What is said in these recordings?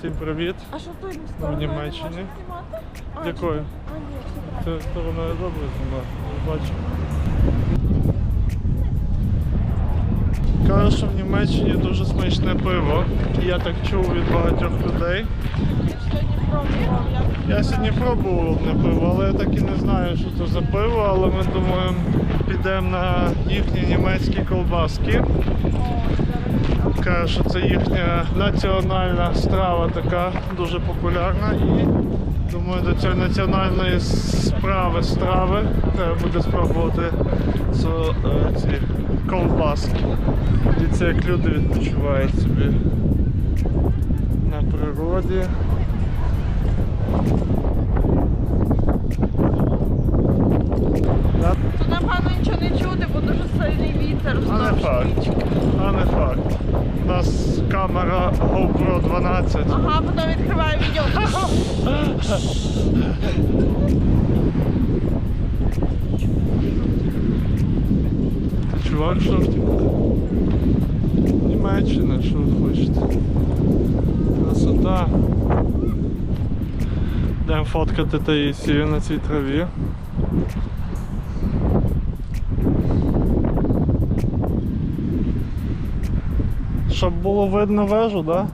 Всім привіт. А що той не Німеччині. Якою? чи- А, ні, все правильно. Це добре знімати. Бачу. Кажуть, що в Німеччині дуже смачне пиво. Я так чув від багатьох людей. Я сьогодні пробував, як Я сьогодні пробував одне пиво, але я так і не знаю, що це за пиво, але ми думаємо, підемо на їхні німецькі колбаски. Каже, що це їхня національна страва така дуже популярна і думаю до цієї національної справи страви треба буде спробувати ці, е, ці ковбаски. Дивіться, як люди відпочивають собі на природі. Да? Тут напевно нічого не чути, бо дуже сильний вітер А не факт. А не факт. У нас камера GoPro 12. Ага, потім відкриваю відео. Чувак, що Німеччина, що ви хочете? Красота. Йдемо фоткати Таїсію на цій траві. Щоб було видно вежу, так?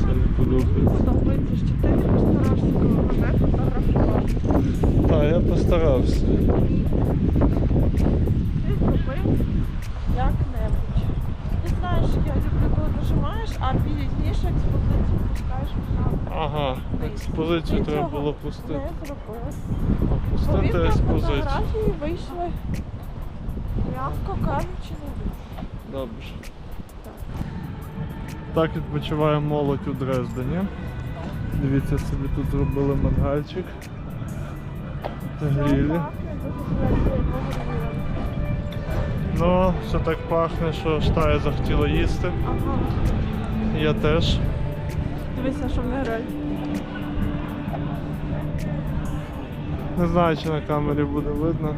Це не подобається. Подобається, що ти постарався мене фотографувати. Так, я постарався. Ти зробив як-небудь. Ти знаєш, я люблю, коли нажимаєш, а пізніше експозицію пускаєш назад. Ага, експозицію Ти треба було пустити. Не зробив. Опустити експозицію. фотографії вийшли, м'яко кажучи, не дуже. Добре. Так відпочиває молодь у Дрездені. Дивіться, собі тут зробили мангальчик. Та грілі. Ну, все так пахне, що штая захотіла їсти. Ага. Я теж. Дивися, що не грає. Не знаю, чи на камері буде видно.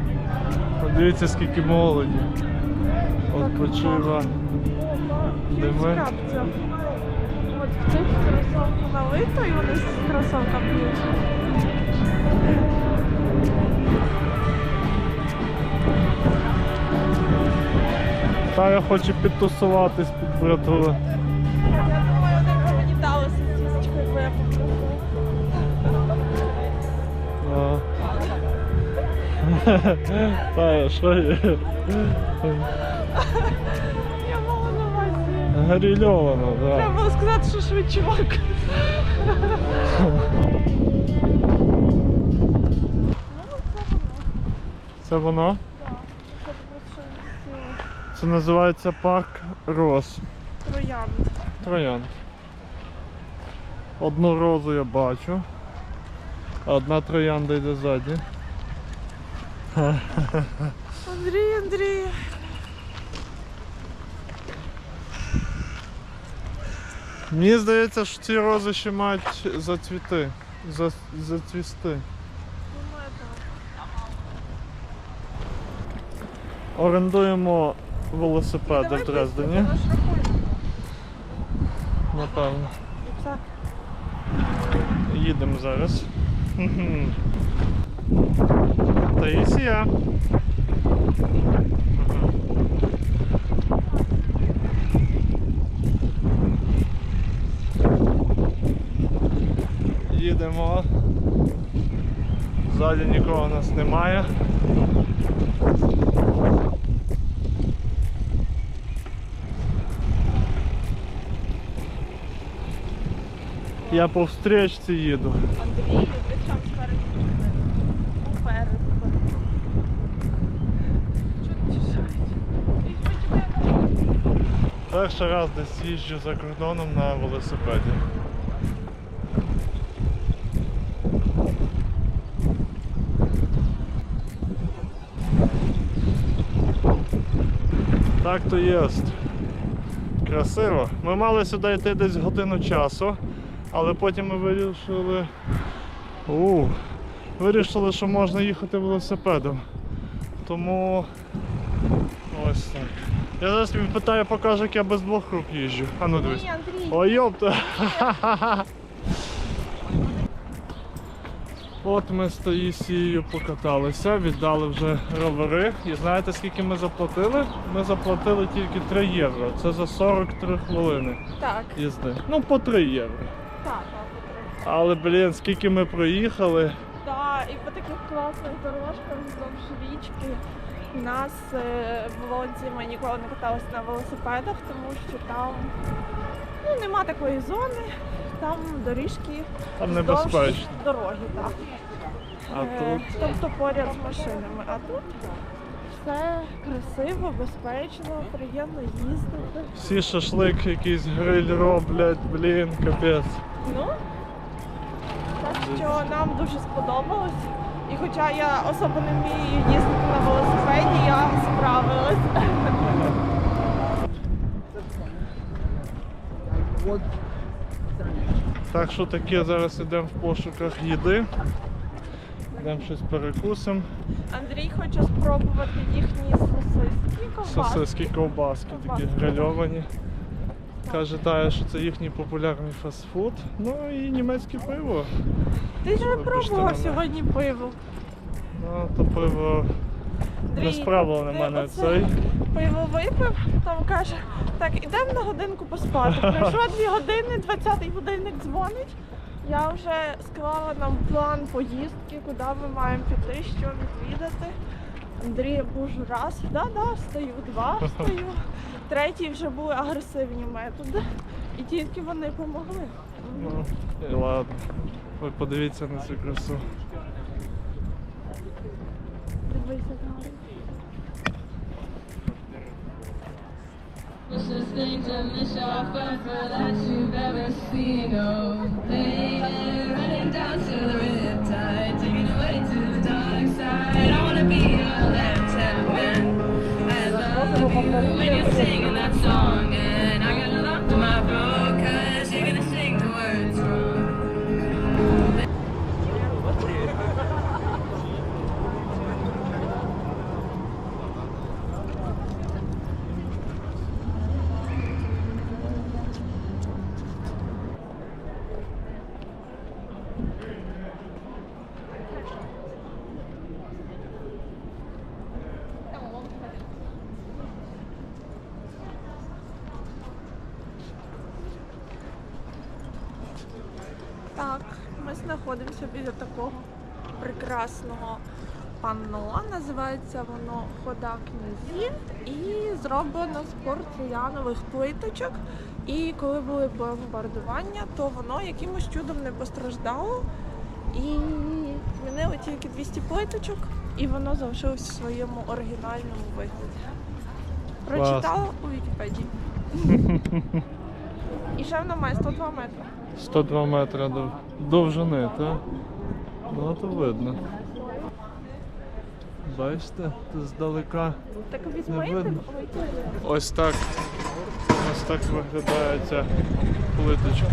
Дивіться, скільки молоді. От почива. От в цих кросовку налито і вони з кросовка п'ють. Та я хочу підтусуватись під братву. Та, що є? Я мала на увазі. Гарільовано, Треба було сказати, що швидчувак. Ну, це воно. Так. Це називається парк Роз. Троянд. Троянд. Одну розу я бачу, одна троянда йде ззаді. Андрій, Андрій. Мені здається, що ці рози ще мають зацвіти. За, зацвісти. Орендуємо велосипеди в Дрездені. Напевно. Їдемо зараз. Таїсія. Їдемо. Ззаді нікого у нас немає. Я по встречці їду. Андрій, Перший раз десь їжджу за кордоном на велосипеді. Так то є. Красиво. Ми мали сюди йти десь годину часу, але потім ми вирішили. У, вирішили, що можна їхати велосипедом. Тому ось так. Я зараз тобі питаю, покажу, як я без двох рук їжджу. А ну дивись. Ой, йопта. От ми з Таїсією покаталися, віддали вже ровери. І знаєте, скільки ми заплатили? Ми заплатили тільки 3 євро. Це за 43 хвилини Так, їзди. Ну, по 3 євро. так, так. Але, блін, скільки ми проїхали. Так, і по таких класних дорожках вздовж річки. У нас е, в Лодзі ми ніколи не каталися на велосипедах, тому що там ну, нема такої зони, там доріжки Там вздовж небезпечно. дороги, так. А Е, тут Тобто поряд з машинами. А тут все красиво, безпечно, приємно їздити. всі шашлик, якийсь гриль роблять, блін, капець. Ну, так що нам дуже сподобалось. І хоча я особо не вмію їздити на велосипеді, я справилась. Так що таке, зараз йдемо в пошуках їди. Йдемо щось перекусимо. Андрій хоче спробувати їхні сосиски, ковбаски. Сосиски, ковбаски такі грильовані. Каже Тая, що це їхній популярний фастфуд. Ну і німецьке пиво. Ти ж не пробував сьогодні пиво. Ну, то пиво не справило на мене цей. Пиво випив, там каже, так, ідемо на годинку поспати. Пройшло дві години, 20-й годинник дзвонить. Я вже склала нам план поїздки, куди ми маємо піти, що відвідати. Андрій був раз, да-да, стою, два стою. Третій вже були агресивні методи. І тільки вони допомогли. Ну, і ладно. Ви подивіться на цю красу. Дивися гарно. It's the thing to miss your that you've ever seen. Oh, lady, running down to the riptide, Yeah. Знаходимося біля такого прекрасного панно. Називається воно Хода князів і зроблено з порцелянових плиточок. І коли були бомбардування, то воно якимось чудом не постраждало. І змінили тільки 200 плиточок, і воно залишилось в своєму оригінальному вигляді. Прочитала у Вікіпедії. І ще вона має 102 метри. 102 метри дов... довжини, так? Ну то видно. Бачите, то здалека. Так Не видно. Ось так. Ось так виглядає ця плиточка.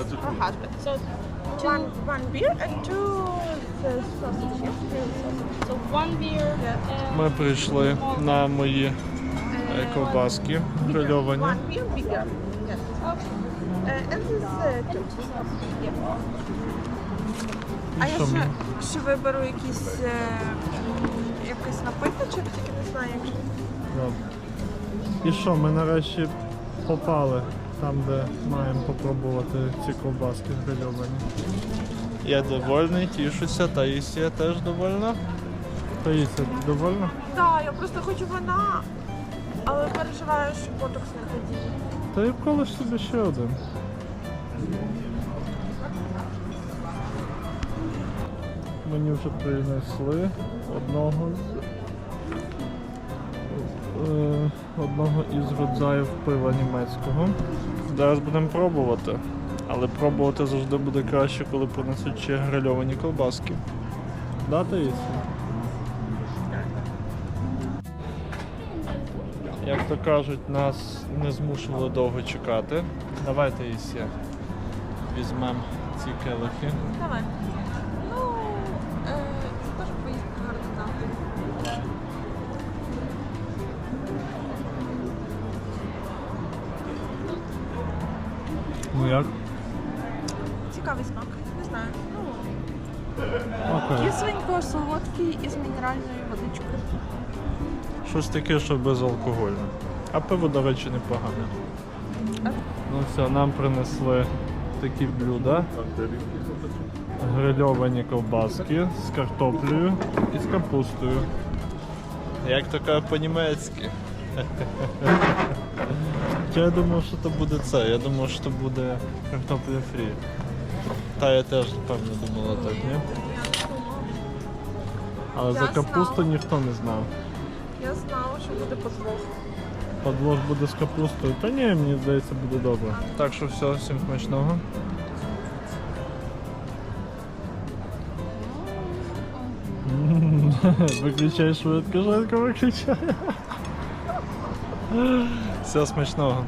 Yes, for husband. So two, One, one beer and two uh, sausage, yes? Two sausage. so one beer. Uh, Ми прийшли на мої е, ковбаски грильовані. One beer bigger, yes. Uh, and this uh, two. Yeah. А я що ще, ще виберу якийсь, е, якийсь напиточок, тільки не знаю, який. Добре. І що, ми нарешті попали там, де маємо попробувати ці ковбаски грильовані. Я довольний, тішуся, Таїсія теж довольна. Таїсія, ти довольна? Так, я просто хочу вина, але переживаю, що ботокс не подіє. Та і вколиш собі ще один. Мені вже принесли одного з одного із родзаїв пива німецького. Зараз будемо пробувати. Але пробувати завжди буде краще, коли принесуть ще грильовані колбаски. Да, Таїсія? Як то кажуть, нас не змушували довго чекати. Давай, Таїсія, візьмемо ці келихи. Давай. Ну як? Цікавий смак. Не знаю. Ну, Окей. кисленько, солодкий із мінеральною водичкою. Щось таке, що безалкогольне. А пиво, до речі, непогане. Ну все, нам принесли такі блюда. Грильовані ковбаски з картоплею і з капустою. Як то кажуть по-німецьки. Я думав, що то буде це. Я думав, що то буде картопля фрі. Та я теж певно думала так, ні? Я. Але за капусту знала. ніхто не знав. Я знала, що буде подвох. Подвох буде з капустою. Та ні, мені здається, буде добре. Так що все, всім смачного. М, Виключай швидко, швидко виключай. Все смачного.